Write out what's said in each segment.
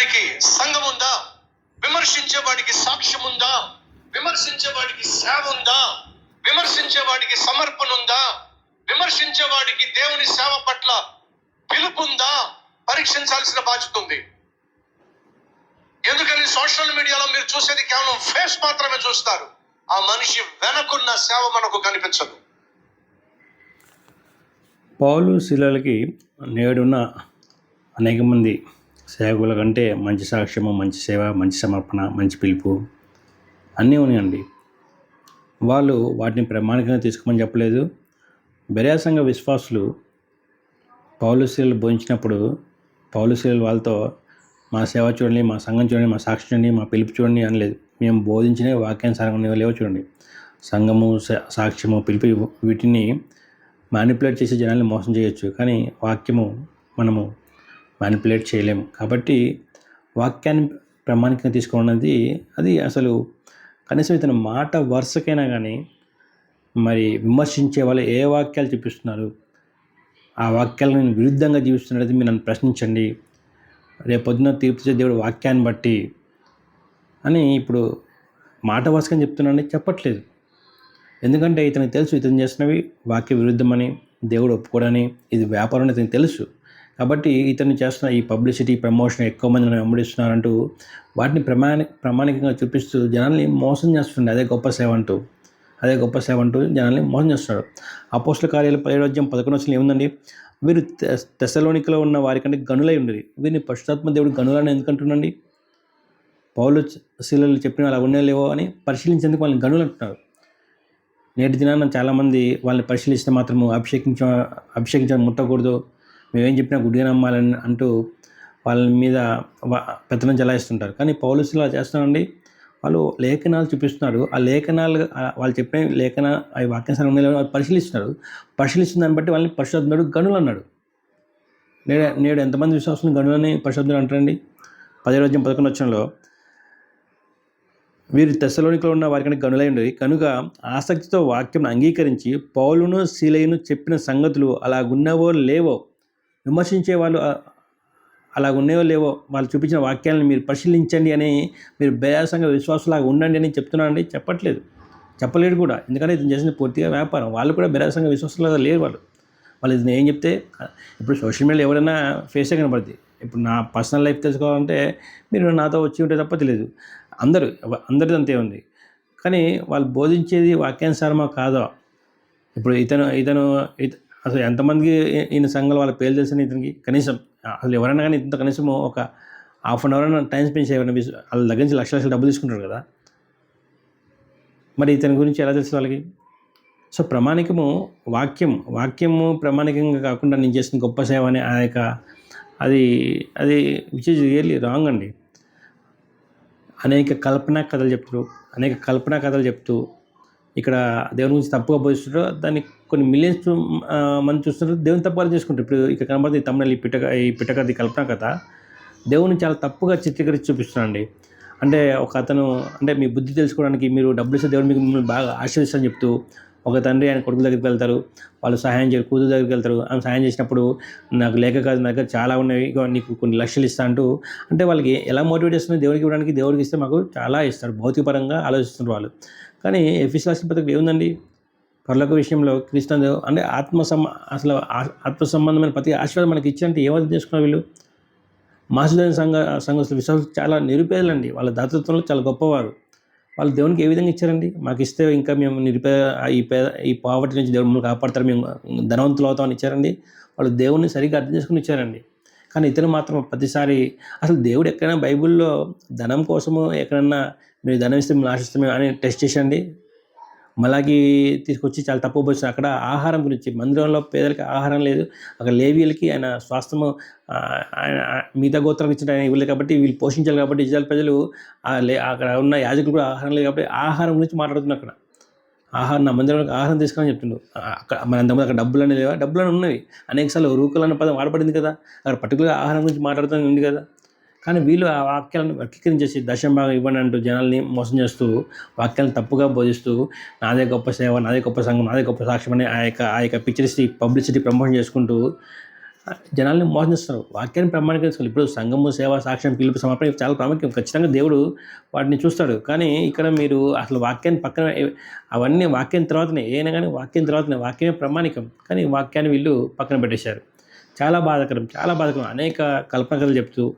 వాడికి సంఘం ఉందా విమర్శించే వాడికి సాక్ష్యం ఉందా విమర్శించే వాడికి సేవ ఉందా విమర్శించే వాడికి సమర్పణ ఉందా విమర్శించే వాడికి దేవుని సేవ పట్ల పిలుపు ఉందా పరీక్షించాల్సిన బాధ్యత ఉంది. ఎందుకని సోషల్ మీడియాలో మీరు చూసేది కేవలం ఫేస్ మాత్రమే చూస్తారు. ఆ మనిషి వెనకున్న సేవ మనకు కనిపించదు. పౌలు శిలలకి నేడున్న అనేక మంది సేవకుల కంటే మంచి సాక్ష్యము మంచి సేవ మంచి సమర్పణ మంచి పిలుపు అన్నీ ఉన్నాయండి. వాళ్ళు వాటిని ప్రామాణికంగా తీసుకోమని చెప్పలేదు. బెరాసంగ విశ్వాసులు పౌలు బోధించినప్పుడు పౌలు వాళ్ళతో మా సేవ చూడండి మా సంఘం చూడండి మా సాక్షి చూడండి మా పిలుపు చూడండి అనలేదు. మేము బోధించిన వాక్యానుసారంగా లేవో చూడండి. సంఘము సాక్ష్యము పిలుపు వీటిని మ్యానిపులేట్ చేసి జనాల్ని మోసం చేయొచ్చు. కానీ వాక్యము మనము మ్యానిపులేట్ చేయలేము. కాబట్టి వాక్యాన్ని ప్రామాణికంగా తీసుకోవడం అది అసలు కనీసం ఇతను మాట వరుసకైనా కానీ మరి విమర్శించే వాళ్ళు ఏ వాక్యాలు చూపిస్తున్నారు ఆ వాక్యాలను విరుద్ధంగా జీవిస్తున్నది మీరు నన్ను ప్రశ్నించండి. రేపు పొద్దున తీర్పు చేసే దేవుడు వాక్యాన్ని బట్టి అని ఇప్పుడు మాట వరుసకని చెప్తున్నాడని చెప్పట్లేదు. ఎందుకంటే ఇతనికి తెలుసు ఇతను చేసినవి వాక్య విరుద్ధమని దేవుడు ఒప్పుకోడని ఇది వ్యాపారం అని ఇతనికి తెలుసు. కాబట్టి ఇతను చేస్తున్న ఈ పబ్లిసిటీ ప్రమోషన్ ఎక్కువ మంది వెంబడిస్తున్నారంటూ వాటిని ప్రమాణ ప్రామాణికంగా చూపిస్తూ జనాల్ని మోసం చేస్తుండే. అదే గొప్ప సేవ అంటూ. అదే గొప్ప సేవ అంటూ జనాల్ని మోసం చేస్తున్నాడు. అపోస్ల కార్యాలు పదిహేడోద్యం పదకొండు ఏముందండి? వీరు తెసలోనికలో ఉన్న వారికంటే గనులై ఉండేది వీరిని పశుతాత్మ దేవుడు గనులని ఎందుకంటున్నాండి పౌలు శిలలు చెప్పిన అలా ఉండే లేవో అని పరిశీలించేందుకు వాళ్ళని గనులు అంటున్నారు. నేటి దినాన చాలామంది వాళ్ళని పరిశీలిస్తే మాత్రము అభిషేకించ అభిషేకించడం ముట్టకూడదు. మేమేం చెప్పినా గుడ్డిగా నమ్మాలని అంటూ వాళ్ళ మీద వా- పెత్తనం చెలాయిస్తుంటారు. కానీ పౌలుసులు అలా చేస్తున్నారండి వాళ్ళు లేఖనాలు చూపిస్తున్నారు ఆ లేఖనాలు వాళ్ళు చెప్పిన లేఖన ఆ వాక్యాంశాలు ఉన్నాయి వాళ్ళు పరిశీలిస్తున్నారు. పరిశీలిస్తున్న దాన్ని బట్టి వాళ్ళని పరిశుద్ధుడు గనులు అన్నాడు. నేడు నేడు ఎంతమంది విశ్వాసం గనులని పరిశుద్ధులు అంటారండి? పదే రోజు పదకొండు వచ్చంలో వీరు తెశలోనికలో ఉన్న వారికంటే గనులై ఉండేది కనుక ఆసక్తితో వాక్యం అంగీకరించి పౌలును శీలయును చెప్పిన సంగతులు అలాగున్నవో లేవో విమర్శించే వాళ్ళు ఆ- అలాగున్నాయో లేవో వాళ్ళు చూపించిన వాక్యాలను మీరు పరిశీలించండి అని మీరు బయాసంగా విశ్వాసలాగా ఉండండి అని చెప్తున్నానండి. చెప్పట్లేదు. చెప్పలేడు కూడా. ఎందుకంటే ఇది చేసిన పూర్తిగా వ్యాపారం. వాళ్ళు కూడా బేరాసంగా విశ్వాసలాగా లేరు వాళ్ళు. వాళ్ళు ఇది ఏం చెప్తే ఇప్పుడు సోషల్ మీడియాలో ఎవరైనా ఫేసే కనబడుతుంది ఇప్పుడు నా పర్సనల్ లైఫ్ తెలుసుకోవాలంటే మీరు నాతో వచ్చి ఉంటే తప్ప తెలియదు అందరూ అందరిది అంతే ఉంది. కానీ వాళ్ళు బోధించేది వాక్యానుసారమా కాదో ఇప్పుడు ఇతను ఇతను అసలు ఎంతమందికి ఈయన సంఘాలు వాళ్ళ పేరు తెలిసిన ఇతనికి కనీసం అసలు ఎవరైనా కానీ ఇంత కనీసం ఒక హాఫ్ అన్ అవర్ అయినా టైం స్పెండ్ చేయమని వాళ్ళ దగ్గర నుంచి లక్ష లక్షలు డబ్బులు తీసుకుంటారు కదా. మరి ఇతని గురించి ఎలా తెలుసు వాళ్ళకి? సో ప్రామాణికము వాక్యం వాక్యము ప్రామాణికంగా కాకుండా నేను చేసిన గొప్ప సేవ అనే ఆ యొక్క అది అది విచ్ ఇస్ రియల్లీ రాంగ్ అండి. అనేక కల్పనా కథలు చెప్తారు అనేక కల్పనా కథలు చెప్తూ ఇక్కడ దేవుని గురించి తప్పుగా బోధిస్తుంటారు దాన్ని కొన్ని మిలియన్స్ మంది చూస్తుంటారు దేవుని తప్పుగా చేసుకుంటారు. ఇప్పుడు ఇక్కడ కనబడుతుంది తమిళ ఈ పిట్టక ఈ పిట్టకథ కల్పన కథ. దేవుని చాలా తప్పుగా చిత్రీకరించి చూపిస్తున్నాండి అంటే ఒక అతను అంటే మీ బుద్ధి తెలుసుకోవడానికి మీరు డబ్బులు ఇస్తే దేవుడు మీకు మిమ్మల్ని బాగా ఆశీర్వదిస్తారని చెప్తూ ఒక తండ్రి ఆయన కొడుకు దగ్గరికి వెళ్తారు. వాళ్ళు సహాయం చేయరు కూతురు దగ్గరికి వెళ్తారు. ఆమె సహాయం చేసినప్పుడు నాకు లేక కాదు నా దగ్గర చాలా ఉన్నాయి నీకు కొన్ని లక్షలు ఇస్తా అంటూ అంటే వాళ్ళకి ఎలా మోటివేట్ చేస్తున్నారు దేవుడికి ఇవ్వడానికి దేవుడికి ఇస్తే మాకు చాలా ఇస్తారు. భౌతికపరంగా ఆలోచిస్తున్నారు వాళ్ళు. కానీ ఎఫీస్ రాసిన పత్రిక ఏముందండి? పర్లోక విషయంలో క్రీస్తు అంటే ఆత్మ సమ అసలు ఆత్మ సంబంధమైన ప్రతి ఆశీర్వాదం మనకి ఇచ్చారంటే ఏమర్థం చేసుకున్నారు వీళ్ళు? మాసుదైన సంఘ సంఘస్థులు విశ్వాసం చాలా నిరుపేదలండి. వాళ్ళ దాతృత్వంలో చాలా గొప్పవారు. వాళ్ళు దేవునికి ఏ విధంగా ఇచ్చారండి? మాకు ఇస్తే ఇంకా మేము నిరుపేద ఈ పేద ఈ పావర్టీ నుంచి దేవుడు మమ్మల్ని కాపాడతారు మేము ధనవంతులు అవుతామని ఇచ్చారండి. వాళ్ళు దేవుడిని సరిగ్గా అర్థం చేసుకుని ఇచ్చారండి. కానీ ఇతను మాత్రం ప్రతిసారి అసలు దేవుడు ఎక్కడైనా బైబిల్లో ధనం కోసము ఎక్కడన్నా మీరు ధనం ఇస్తే మేము ఆశిస్తామే అని టెస్ట్ చేసండి మలాగి తీసుకొచ్చి చాలా తప్పు పోసిన అక్కడ ఆహారం గురించి మందిరంలో పేదలకి ఆహారం లేదు. అక్కడ లేవీలకి ఆయన స్వాస్థ్యము ఆయన మిగతా గోత్రాలకు ఇచ్చిన ఆయన ఇవ్వలేదు కాబట్టి వీళ్ళు పోషించాలి కాబట్టి ఇజ్రాయల్ ప్రజలు అక్కడ ఉన్న యాజకులు కూడా ఆహారం లేదు కాబట్టి ఆహారం గురించి మాట్లాడుతున్నారు అక్కడ. ఆహారం నా మందిరం ఆహారం తీసుకోమని చెప్తుండు. అక్కడ మన అంతమంది అక్కడ డబ్బులు అనేది లేవా? డబ్బులు అని ఉన్నవి. అనేకసార్లు రూకలు అనే పదం వాడబడింది కదా. అక్కడ పర్టికులర్గా ఆహారం గురించి మాట్లాడుతూ ఉంది కదా. కానీ వీళ్ళు ఆ వాక్యాలను వర్గీకరించేసి దశం భాగం ఇవ్వండి అంటూ జనాల్ని మోసం చేస్తూ వాక్యాలను తప్పుగా బోధిస్తూ నాదే గొప్ప సేవ నాదే గొప్ప సంఘం నాదే గొప్ప సాక్ష్యం అని ఆ యొక్క ఆ యొక్క పిక్చరిస్టీ పబ్లిసిటీ ప్రమోషన్ చేసుకుంటూ జనాల్ని మోసం చేస్తున్నారు వాక్యాన్ని ప్రామాణికంగా ఇప్పుడు సంఘము సేవ సాక్ష్యం పిలుపు సమర్పణ చాలా ప్రాముఖ్యం. ఖచ్చితంగా దేవుడు వాటిని చూస్తాడు. కానీ ఇక్కడ మీరు అసలు వాక్యాన్ని పక్కన అవన్నీ వాక్యం తర్వాతనే ఏమైనా కానీ వాక్యం తర్వాతనే వాక్యమే ప్రమాణికం. కానీ వాక్యాన్ని వీళ్ళు పక్కన పెట్టేశారు. చాలా బాధాకరం చాలా బాధకరం. అనేక కల్పన కథలు చెప్తూ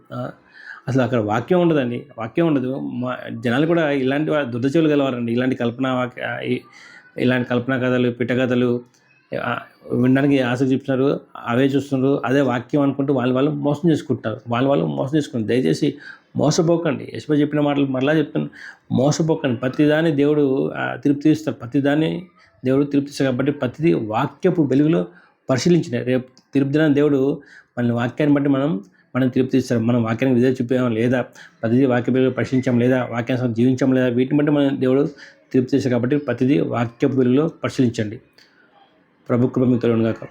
అసలు అక్కడ వాక్యం ఉండదండి. వాక్యం ఉండదు. మా జనాలు కూడా ఇలాంటి వా- గలవారండి. ఇలాంటి కల్పన వాక్య ఇలాంటి కల్పన కథలు పిట్ట కథలు వినడానికి ఆసక్తి చూపుతున్నారు అవే చూస్తున్నారు అదే వాక్యం అనుకుంటూ వాళ్ళు వాళ్ళు మోసం చేసుకుంటున్నారు. వాళ్ళు వాళ్ళు మోసం చేసుకుంటారు దయచేసి మోసపోకండి. యశ్వ చెప్పిన మాటలు మరలా చెప్తాను మోసపోకండి. ప్రతిదాన్ని దేవుడు ఆ, తిరుపతి ఇస్తారు ప్రతిదాన్ని దేవుడు తిరుపతి కాబట్టి ప్రతిదీ వాక్యపు వెలుగులో పరిశీలించిన రేపు తిరుపతిన దేవుడు మన వాక్యాన్ని బట్టి మనం మనం తిరుపతి ఇస్తారు మనం వాక్యానికి విధేయ చూపాం లేదా? ప్రతిదీ వాక్య వెలుగులో పరిశీలించాం లేదా? వాక్యాన్ని జీవించాం లేదా? వీటిని బట్టి మనం దేవుడు తిరుపతి ఇస్తారు కాబట్టి ప్రతిదీ వాక్యపు వెలుగులో పరిశీలించండి. ప్రభు కృప మీకు తోడుగాక